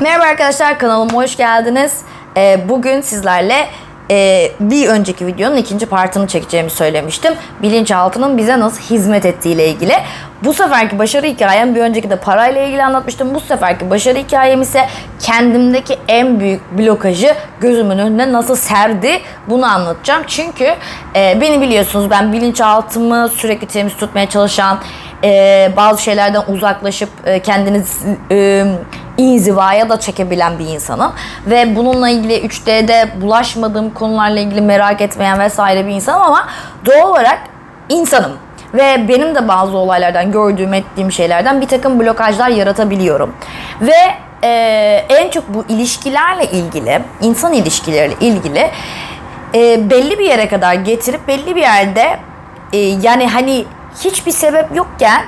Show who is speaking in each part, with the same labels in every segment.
Speaker 1: Merhaba arkadaşlar kanalıma hoş geldiniz. Ee, bugün sizlerle e, bir önceki videonun ikinci partını çekeceğimi söylemiştim. Bilinçaltının bize nasıl hizmet ettiğiyle ilgili. Bu seferki başarı hikayem bir önceki de parayla ilgili anlatmıştım. Bu seferki başarı hikayem ise kendimdeki en büyük blokajı gözümün önüne nasıl serdi bunu anlatacağım. Çünkü e, beni biliyorsunuz ben bilinçaltımı sürekli temiz tutmaya çalışan e, bazı şeylerden uzaklaşıp e, kendiniz e, inzivaya da çekebilen bir insanım. Ve bununla ilgili 3D'de bulaşmadığım konularla ilgili merak etmeyen vesaire bir insanım ama doğal olarak insanım. Ve benim de bazı olaylardan gördüğüm ettiğim şeylerden bir takım blokajlar yaratabiliyorum. Ve e, en çok bu ilişkilerle ilgili, insan ilişkileriyle ilgili e, belli bir yere kadar getirip belli bir yerde e, yani hani hiçbir sebep yokken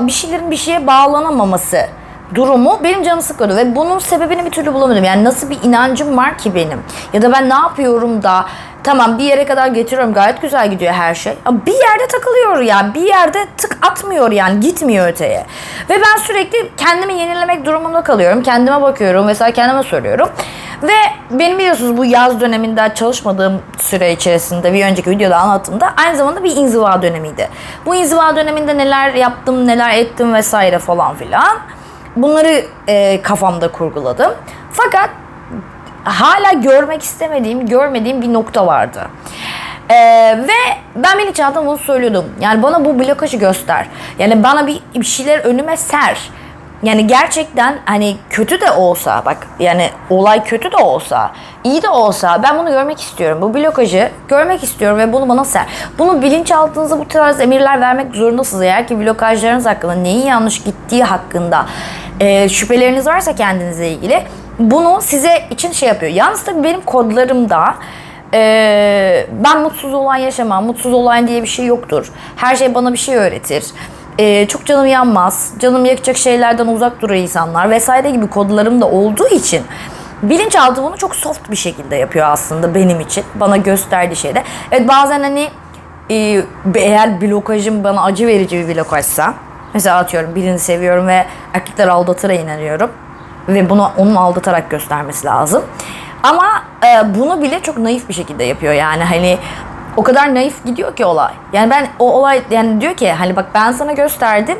Speaker 1: bir şeylerin bir şeye bağlanamaması durumu benim canımı sıkıyordu ve bunun sebebini bir türlü bulamadım. Yani nasıl bir inancım var ki benim? Ya da ben ne yapıyorum da tamam bir yere kadar getiriyorum gayet güzel gidiyor her şey. Ama bir yerde takılıyor yani bir yerde tık atmıyor yani gitmiyor öteye. Ve ben sürekli kendimi yenilemek durumunda kalıyorum. Kendime bakıyorum mesela kendime soruyorum. Ve benim biliyorsunuz bu yaz döneminde çalışmadığım süre içerisinde bir önceki videoda anlattığımda aynı zamanda bir inziva dönemiydi. Bu inziva döneminde neler yaptım, neler ettim vesaire falan filan. Bunları e, kafamda kurguladım. Fakat hala görmek istemediğim, görmediğim bir nokta vardı. Ee, ve ben bilinçaltımda bunu söylüyordum. Yani bana bu blokajı göster. Yani bana bir, bir şeyler önüme ser. Yani gerçekten hani kötü de olsa bak yani olay kötü de olsa iyi de olsa ben bunu görmek istiyorum. Bu blokajı görmek istiyorum ve bunu bana ser. Bunu bilinçaltınıza bu tarz emirler vermek zorundasınız. Eğer ki blokajlarınız hakkında neyin yanlış gittiği hakkında e, şüpheleriniz varsa kendinize ilgili bunu size için şey yapıyor. Yalnız tabii benim kodlarımda e, ben mutsuz olan yaşamam, mutsuz olan diye bir şey yoktur. Her şey bana bir şey öğretir. E, çok canım yanmaz, canım yakacak şeylerden uzak durur insanlar vesaire gibi kodlarım da olduğu için bilinçaltı bunu çok soft bir şekilde yapıyor aslında benim için. Bana gösterdiği şeyde. Evet bazen hani e, eğer blokajım bana acı verici bir blokajsa mesela atıyorum birini seviyorum ve erkekler aldatıra inanıyorum ve bunu onun aldatarak göstermesi lazım. Ama e, bunu bile çok naif bir şekilde yapıyor yani hani o kadar naif gidiyor ki olay. Yani ben o olay yani diyor ki hani bak ben sana gösterdim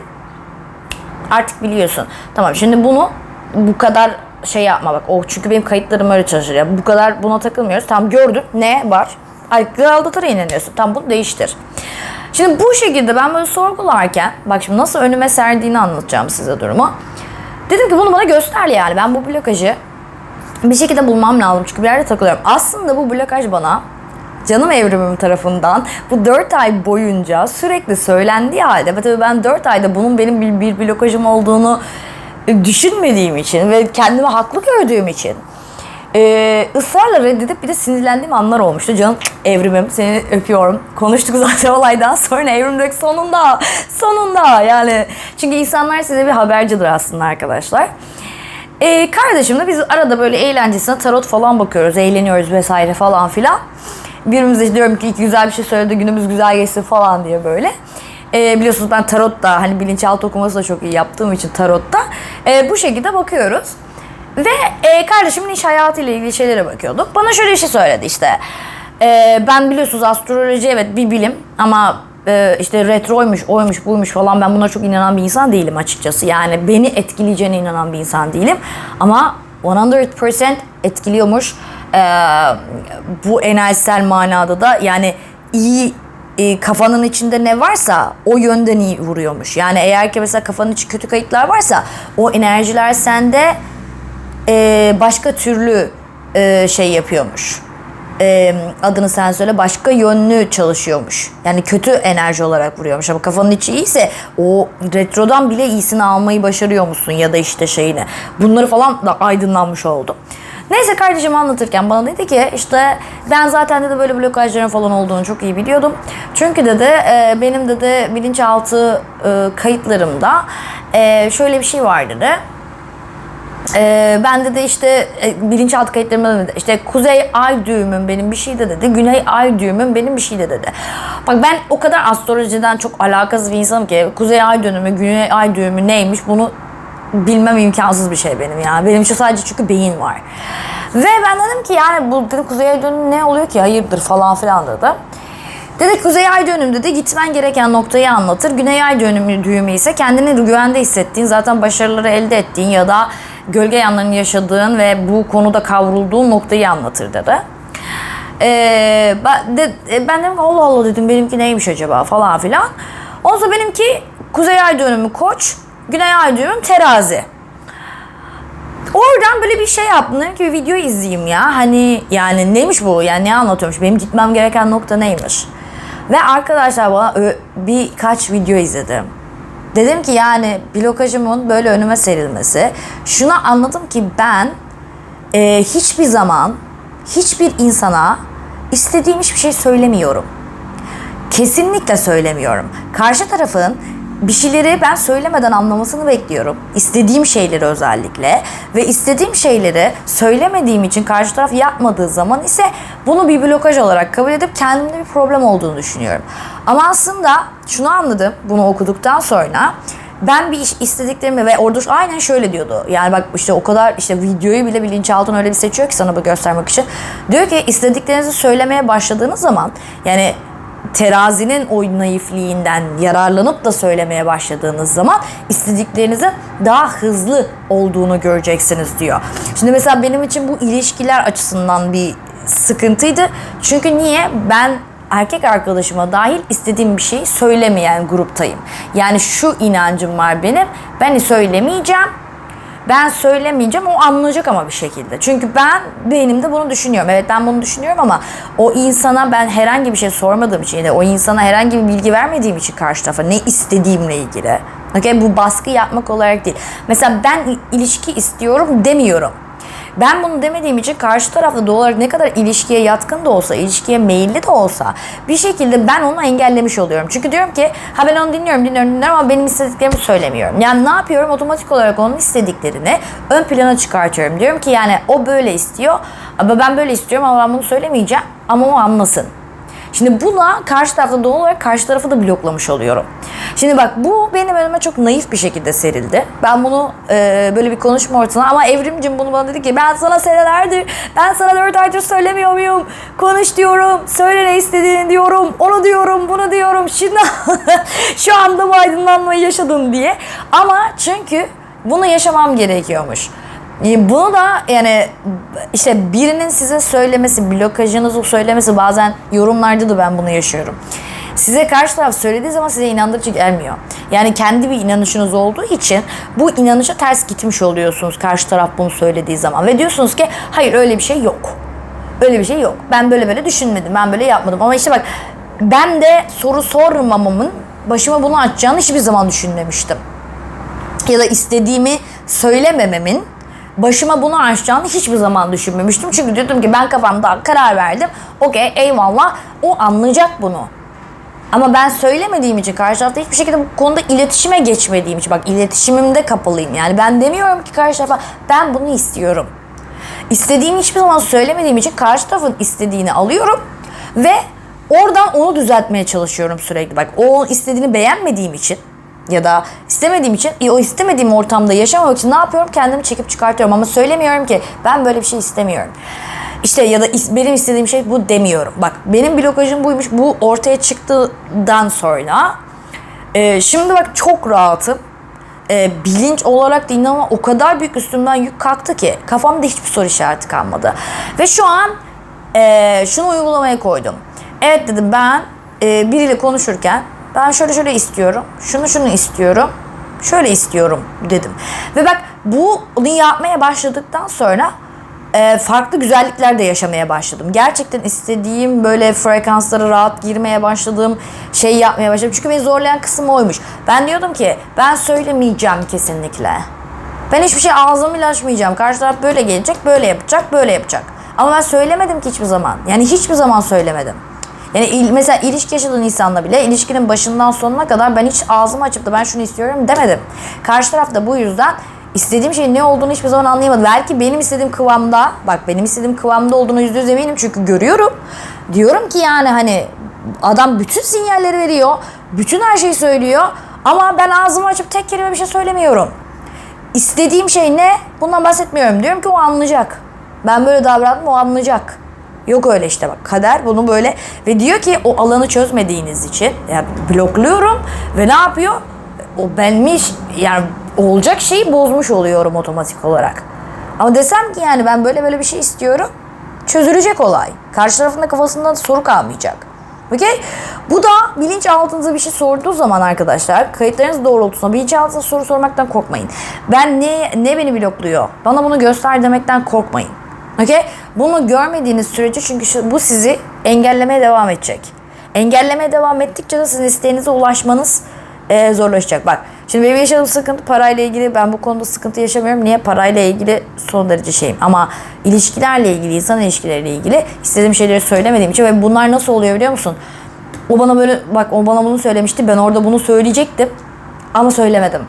Speaker 1: artık biliyorsun. Tamam şimdi bunu bu kadar şey yapma bak. O çünkü benim kayıtlarım öyle çalışır ya. Bu kadar buna takılmıyoruz. Tamam gördün. Ne var? Erkekler aldatıra inanıyorsun. Tamam bunu değiştir. Şimdi bu şekilde ben böyle sorgularken bak şimdi nasıl önüme serdiğini anlatacağım size durumu. Dedim ki bunu bana göster yani. Ben bu blokajı bir şekilde bulmam lazım. Çünkü bir yerde takılıyorum. Aslında bu blokaj bana canım evrimim tarafından bu 4 ay boyunca sürekli söylendiği halde ve tabii ben 4 ayda bunun benim bir, bir blokajım olduğunu düşünmediğim için ve kendime haklı gördüğüm için ee, ısrarla reddedip bir de sinirlendiğim anlar olmuştu. Canım evrimim seni öpüyorum. Konuştuk zaten olaydan sonra evrimdeki sonunda sonunda yani. Çünkü insanlar size bir habercidir aslında arkadaşlar. Ee, kardeşimle biz arada böyle eğlencesine tarot falan bakıyoruz. Eğleniyoruz vesaire falan filan. Birbirimize diyorum ki güzel bir şey söyledi günümüz güzel geçsin falan diye böyle. Ee, biliyorsunuz ben tarot da hani bilinçaltı okuması da çok iyi yaptığım için tarotta. Ee, bu şekilde bakıyoruz. Ve e, kardeşimin iş hayatıyla ilgili şeylere bakıyorduk. Bana şöyle bir şey söyledi işte. E, ben biliyorsunuz astroloji evet bir bilim ama e, işte retroymuş, oymuş, buymuş falan ben buna çok inanan bir insan değilim açıkçası. Yani beni etkileyeceğine inanan bir insan değilim. Ama 100% etkiliyormuş. E, bu enerjisel manada da yani iyi e, kafanın içinde ne varsa o yönden iyi vuruyormuş. Yani eğer ki mesela kafanın içi kötü kayıtlar varsa o enerjiler sende e, başka türlü e, şey yapıyormuş. E, adını sen söyle başka yönlü çalışıyormuş. Yani kötü enerji olarak vuruyormuş ama kafanın içi iyiyse o retrodan bile iyisini almayı başarıyor musun ya da işte şeyini. Bunları falan da aydınlanmış oldu. Neyse kardeşim anlatırken bana dedi ki işte ben zaten de böyle blokajların falan olduğunu çok iyi biliyordum. Çünkü dedi e, benim dedi bilinçaltı e, kayıtlarımda e, şöyle bir şey var dedi. Ee, ben de işte e, bilinçaltı kayıtlarımda dedi. İşte kuzey ay düğümüm benim bir şey de dedi. Güney ay düğümüm benim bir şey de dedi. Bak ben o kadar astrolojiden çok alakasız bir insanım ki kuzey ay dönümü, güney ay düğümü neymiş bunu bilmem imkansız bir şey benim ya. Benim için sadece çünkü beyin var. Ve ben dedim ki yani bu dedim kuzey ay dönümü ne oluyor ki hayırdır falan filan dedi. Dedi kuzey ay dönümü de gitmen gereken noktayı anlatır. Güney ay dönümü düğümü ise kendini güvende hissettiğin, zaten başarıları elde ettiğin ya da gölge yanlarını yaşadığın ve bu konuda kavrulduğun noktayı anlatır dedi. Ee, ben, de, e, ben dedim Allah Allah dedim benimki neymiş acaba falan filan. Ondan sonra benimki kuzey ay dönümü koç, güney ay dönümü terazi. Oradan böyle bir şey yaptım. Dedim ki bir video izleyeyim ya. Hani yani neymiş bu? Yani ne anlatıyormuş? Benim gitmem gereken nokta neymiş? Ve arkadaşlar bana birkaç video izledim. Dedim ki yani blokajımın böyle önüme serilmesi. Şunu anladım ki ben e, hiçbir zaman hiçbir insana istediğim hiçbir şey söylemiyorum. Kesinlikle söylemiyorum. Karşı tarafın bir şeyleri ben söylemeden anlamasını bekliyorum. İstediğim şeyleri özellikle ve istediğim şeyleri söylemediğim için karşı taraf yapmadığı zaman ise bunu bir blokaj olarak kabul edip kendimde bir problem olduğunu düşünüyorum. Ama aslında şunu anladım bunu okuduktan sonra ben bir iş istediklerimi ve orada aynen şöyle diyordu. Yani bak işte o kadar işte videoyu bile bilinçaltın öyle bir seçiyor ki sana bu göstermek için. Diyor ki istediklerinizi söylemeye başladığınız zaman yani terazinin o naifliğinden yararlanıp da söylemeye başladığınız zaman istediklerinizin daha hızlı olduğunu göreceksiniz diyor. Şimdi mesela benim için bu ilişkiler açısından bir sıkıntıydı. Çünkü niye? Ben erkek arkadaşıma dahil istediğim bir şeyi söylemeyen gruptayım. Yani şu inancım var benim. Ben söylemeyeceğim. Ben söylemeyeceğim o anlayacak ama bir şekilde. Çünkü ben beynimde bunu düşünüyorum. Evet ben bunu düşünüyorum ama o insana ben herhangi bir şey sormadığım için da o insana herhangi bir bilgi vermediğim için karşı tarafa ne istediğimle ilgili. Okay? Bu baskı yapmak olarak değil. Mesela ben ilişki istiyorum demiyorum. Ben bunu demediğim için karşı tarafta doğal olarak ne kadar ilişkiye yatkın da olsa, ilişkiye meyilli de olsa bir şekilde ben onu engellemiş oluyorum. Çünkü diyorum ki ha ben onu dinliyorum, dinliyorum, dinliyorum ama benim istediklerimi söylemiyorum. Yani ne yapıyorum? Otomatik olarak onun istediklerini ön plana çıkartıyorum. Diyorum ki yani o böyle istiyor ama ben böyle istiyorum ama ben bunu söylemeyeceğim ama o anlasın. Şimdi buna karşı tarafta doğal olarak karşı tarafı da bloklamış oluyorum. Şimdi bak bu benim önüme çok naif bir şekilde serildi. Ben bunu e, böyle bir konuşma ortamına ama Evrimcim bunu bana dedi ki ben sana senelerdir, ben sana dört aydır söylemiyor muyum? Konuş diyorum, söyle ne istediğini diyorum, onu diyorum, bunu diyorum. Şimdi şu anda bu aydınlanmayı yaşadım diye. Ama çünkü bunu yaşamam gerekiyormuş. E, Bunu da yani işte birinin size söylemesi, blokajınızı söylemesi bazen yorumlarda da ben bunu yaşıyorum. Size karşı taraf söylediği zaman size inandırıcı gelmiyor. Yani kendi bir inanışınız olduğu için bu inanışa ters gitmiş oluyorsunuz karşı taraf bunu söylediği zaman. Ve diyorsunuz ki hayır öyle bir şey yok. Öyle bir şey yok. Ben böyle böyle düşünmedim. Ben böyle yapmadım. Ama işte bak ben de soru sormamamın başıma bunu açacağını hiçbir zaman düşünmemiştim ya da istediğimi söylemememin başıma bunu açacağını hiçbir zaman düşünmemiştim. Çünkü diyordum ki ben kafamda karar verdim. Okey eyvallah o anlayacak bunu. Ama ben söylemediğim için karşı tarafta hiçbir şekilde bu konuda iletişime geçmediğim için bak iletişimimde kapalıyım. Yani ben demiyorum ki karşı tarafa ben bunu istiyorum. İstediğimi hiçbir zaman söylemediğim için karşı tarafın istediğini alıyorum ve oradan onu düzeltmeye çalışıyorum sürekli. Bak o istediğini beğenmediğim için ya da istemediğim için o istemediğim ortamda yaşamamak için ne yapıyorum? Kendimi çekip çıkartıyorum ama söylemiyorum ki ben böyle bir şey istemiyorum. İşte ya da benim istediğim şey bu demiyorum. Bak benim blokajım buymuş. Bu ortaya çıktıktan sonra e, şimdi bak çok rahatım. E, bilinç olarak değil ama o kadar büyük üstümden yük kalktı ki kafamda hiçbir soru işareti kalmadı. Ve şu an e, şunu uygulamaya koydum. Evet dedim ben e, biriyle konuşurken ben şöyle şöyle istiyorum, şunu şunu istiyorum, şöyle istiyorum dedim. Ve bak bunu yapmaya başladıktan sonra e, farklı güzellikler de yaşamaya başladım. Gerçekten istediğim böyle frekanslara rahat girmeye başladığım şeyi yapmaya başladım. Çünkü beni zorlayan kısım oymuş. Ben diyordum ki ben söylemeyeceğim kesinlikle. Ben hiçbir şey ağzımı açmayacağım. Karşı taraf böyle gelecek, böyle yapacak, böyle yapacak. Ama ben söylemedim ki hiçbir zaman. Yani hiçbir zaman söylemedim. Yani il- mesela ilişki yaşadığın insanla bile ilişkinin başından sonuna kadar ben hiç ağzımı açıp da ben şunu istiyorum demedim. Karşı taraf da bu yüzden istediğim şeyin ne olduğunu hiçbir zaman anlayamadı. Belki benim istediğim kıvamda, bak benim istediğim kıvamda olduğunu yüzde yüz eminim çünkü görüyorum. Diyorum ki yani hani adam bütün sinyalleri veriyor, bütün her şeyi söylüyor ama ben ağzımı açıp tek kelime bir şey söylemiyorum. istediğim şey ne? Bundan bahsetmiyorum. Diyorum ki o anlayacak. Ben böyle davrandım o anlayacak. Yok öyle işte bak kader bunu böyle ve diyor ki o alanı çözmediğiniz için yani blokluyorum ve ne yapıyor? O benmiş yani olacak şeyi bozmuş oluyorum otomatik olarak. Ama desem ki yani ben böyle böyle bir şey istiyorum çözülecek olay. Karşı tarafın da kafasında soru kalmayacak. Okey? Bu da bilinçaltınıza bir şey sorduğu zaman arkadaşlar kayıtlarınız doğrultusunda bilinçaltınıza soru sormaktan korkmayın. Ben ne ne beni blokluyor? Bana bunu göster demekten korkmayın. Okey? Bunu görmediğiniz sürece çünkü şu- bu sizi engellemeye devam edecek. Engellemeye devam ettikçe de sizin isteğinize ulaşmanız e, zorlaşacak. Bak şimdi benim yaşadığım sıkıntı parayla ilgili ben bu konuda sıkıntı yaşamıyorum. Niye? Parayla ilgili son derece şeyim. Ama ilişkilerle ilgili, insan ilişkileriyle ilgili istediğim şeyleri söylemediğim için ve bunlar nasıl oluyor biliyor musun? O bana böyle bak o bana bunu söylemişti. Ben orada bunu söyleyecektim ama söylemedim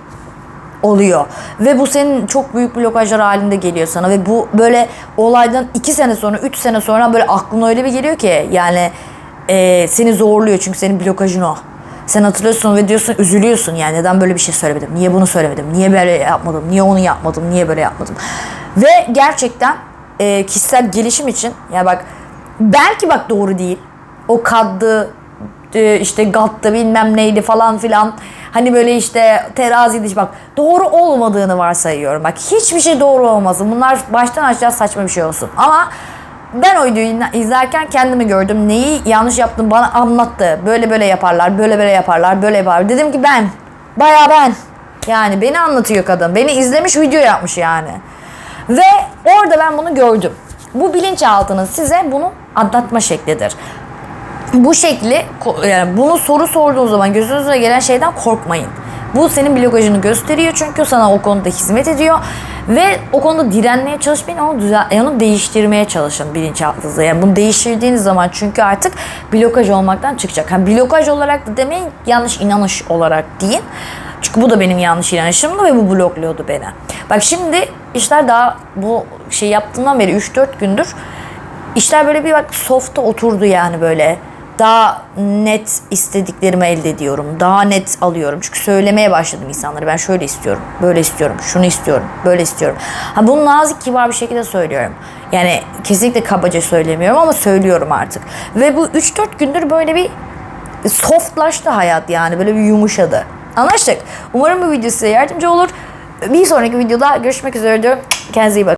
Speaker 1: oluyor. Ve bu senin çok büyük blokajlar halinde geliyor sana ve bu böyle olaydan iki sene sonra, üç sene sonra böyle aklına öyle bir geliyor ki yani e, seni zorluyor çünkü senin blokajın o. Sen hatırlıyorsun ve diyorsun üzülüyorsun yani neden böyle bir şey söylemedim, niye bunu söylemedim, niye böyle yapmadım, niye onu yapmadım, niye böyle yapmadım. Ve gerçekten e, kişisel gelişim için ya bak belki bak doğru değil. O kaddı işte gattı bilmem neydi falan filan. Hani böyle işte teraziydi bak doğru olmadığını varsayıyorum. Bak hiçbir şey doğru olmasın. Bunlar baştan aşağı saçma bir şey olsun. Ama ben o videoyu izlerken kendimi gördüm. Neyi yanlış yaptım bana anlattı. Böyle böyle yaparlar, böyle böyle yaparlar, böyle yaparlar. Dedim ki ben, baya ben. Yani beni anlatıyor kadın. Beni izlemiş video yapmış yani. Ve orada ben bunu gördüm. Bu bilinçaltının size bunu anlatma şeklidir bu şekli yani bunu soru sorduğun zaman gözünüze gelen şeyden korkmayın. Bu senin blokajını gösteriyor çünkü sana o konuda hizmet ediyor ve o konuda direnmeye çalışmayın onu, düzel, onu değiştirmeye çalışın bilinçaltınızda. Yani bunu değiştirdiğiniz zaman çünkü artık blokaj olmaktan çıkacak. Yani blokaj olarak da demeyin yanlış inanış olarak deyin. Çünkü bu da benim yanlış inanışımdı ve bu blokluyordu beni. Bak şimdi işler daha bu şey yaptığımdan beri 3-4 gündür İşler böyle bir bak soft'a oturdu yani böyle. Daha net istediklerimi elde ediyorum. Daha net alıyorum. Çünkü söylemeye başladım insanlara. Ben şöyle istiyorum, böyle istiyorum, şunu istiyorum, böyle istiyorum. Ha bunu nazik kibar bir şekilde söylüyorum. Yani kesinlikle kabaca söylemiyorum ama söylüyorum artık. Ve bu 3-4 gündür böyle bir softlaştı hayat yani. Böyle bir yumuşadı. Anlaştık. Umarım bu video size yardımcı olur. Bir sonraki videoda görüşmek üzere diyorum. Kendinize iyi bakın.